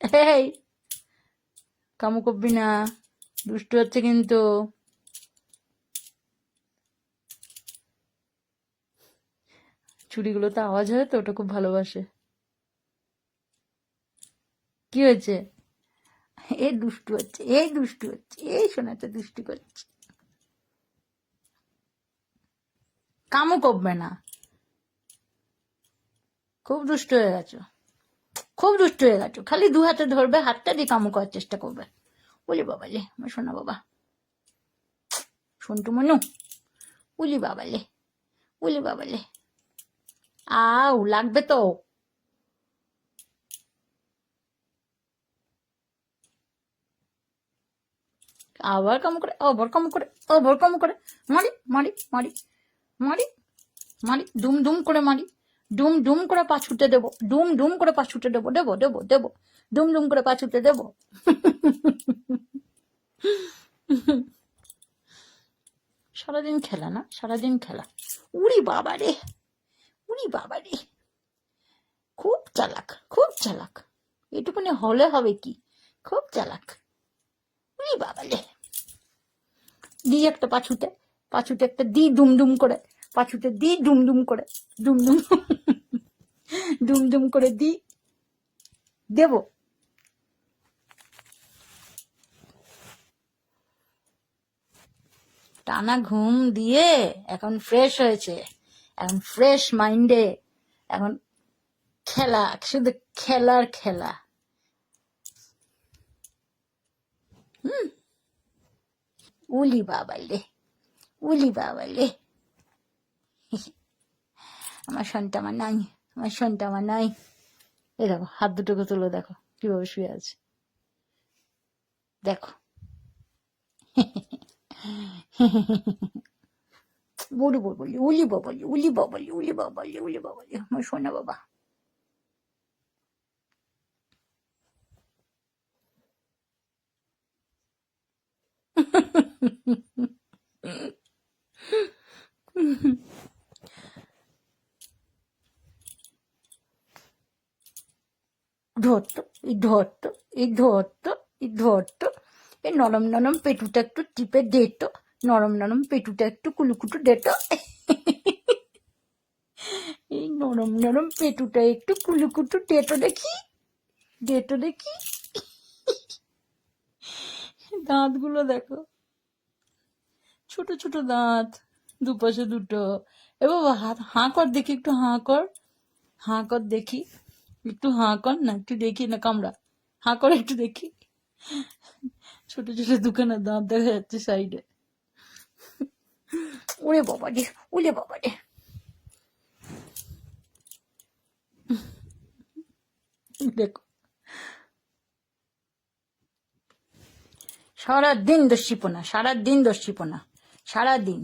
এই কামু করবি না। দুষ্টু হচ্ছে কিন্তু। চুড়িগুলোতে আওয়াজ হয় তো, ওটা খুব ভালোবাসে। কি হয়েছে? এ দুষ্টু হচ্ছে, এই দুষ্টু হচ্ছে, এই শোনাতে দুষ্টু করছে। কামও করবে না। খুব দুষ্ট হয়ে গেছো। খুব দুষ্ট হয়ে গেছো। খালি দু হাতে ধরবে, হাতটা দিয়ে কামু করার চেষ্টা করবে। বলি বাবা লে আমার শোনা বাবা। সন্টু মনু? উলি বাবা লে উলি বাবা লে আউ, লাগবে তো। আবার কাম করে, আবার কাম করে, আবার কাম করে। মারি মারি মারি। মারি মারি, ডুম ডুম করে মারি, ডুম ডুম করে পা ছুটে দেবো, ডুম ডুম করে পা ছুটে দেবো দেবো দেবো দেবো, ডুম ডুম করে পা ছুটে দেবো। সারাদিন খেলা না, সারাদিন খেলা। উড়ি বাবা রে, উড়ি বাবা রে। খুব চালাক খুব চালাক। এটুকুনি হলে হবে কি? খুব চালাক। উড়ি বাবা রে। দি একটা পাছুতে পাছুতে একটা দি ডুম ডুম করে পাছুতে দি ডুম ডুম করে ডুম ডুম ডুম ডুম করে দি দেব। টানা ঘুম দিয়ে এখন ফ্রেশ হয়েছে, এখন ফ্রেশ মাইন্ডে এখন খেলা, শুধু খেলার খেলা। হুম, উলি বাবালে উলি বাবালে আমার সন্তা আমার নাই, আমার সন্তা আমার নাই। এ দেখো, হাত দুটোকে তুলো, দেখো, কীভাবে শুয়ে আছে। দেখো। বলি বলি, উলি বাবালি উলি বাবালি উলি বাবালি উলি বাবালি আমার সোনা বাবা। ধরতো এই ধরতো এই ধরতো এই ধরতো। এই নরম নরম পেটুটা একটু টিপে দিত, নরম নরম পেটুটা একটু কুলুকুটু দিত। এই নরম নরম পেটুটা একটু কুলুকুটু দিত দেখি দিত দেখি। দাঁতগুলো দেখো। ছোট ছোট দাঁত, দুপাশে দুটো। এ বাবা, হাত, হাঁ কর দেখি একটু, হাঁ কর। হাঁ কর দেখি। একটু হাঁ কর না একটু দেখি না কামড়া। হাঁ কর একটু দেখি। ছোট ছোট দুখানা দাঁত দেখা যাচ্ছে সাইডে ওরে বাবা রে ওরে বাবা রে। দেখো। সারাদিন দস্যিপনা সারাদিন দস্যিপনা সারাদিন।